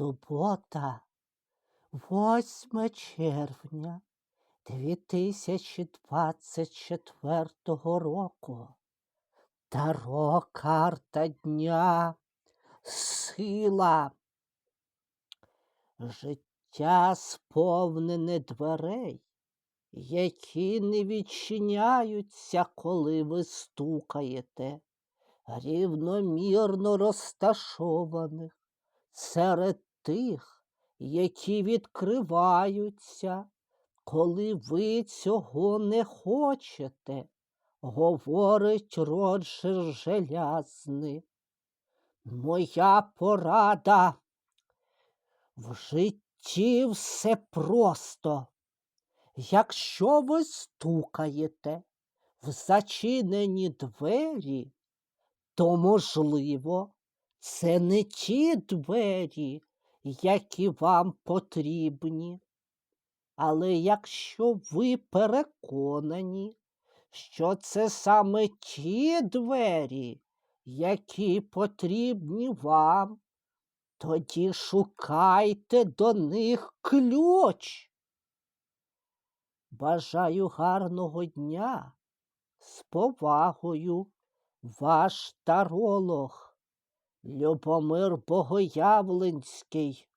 Субота, 8 червня 2024 року. Таро карта дня. Сила. Життя сповнене дверей, які не відчиняються, коли ви стукаєте, рівномірно розташованих серед тих, які відкриваються, коли ви цього не хочете, говорить Роджер Желязний. Моя порада. В житті все просто. Якщо ви стукаєте в зачинені двері, то, можливо, це не ті двері, які вам потрібні. Але якщо ви переконані, що це саме ті двері, які потрібні вам, тоді шукайте до них ключ. Бажаю гарного дня. З повагою, ваш таролог Любомир Богоявленський.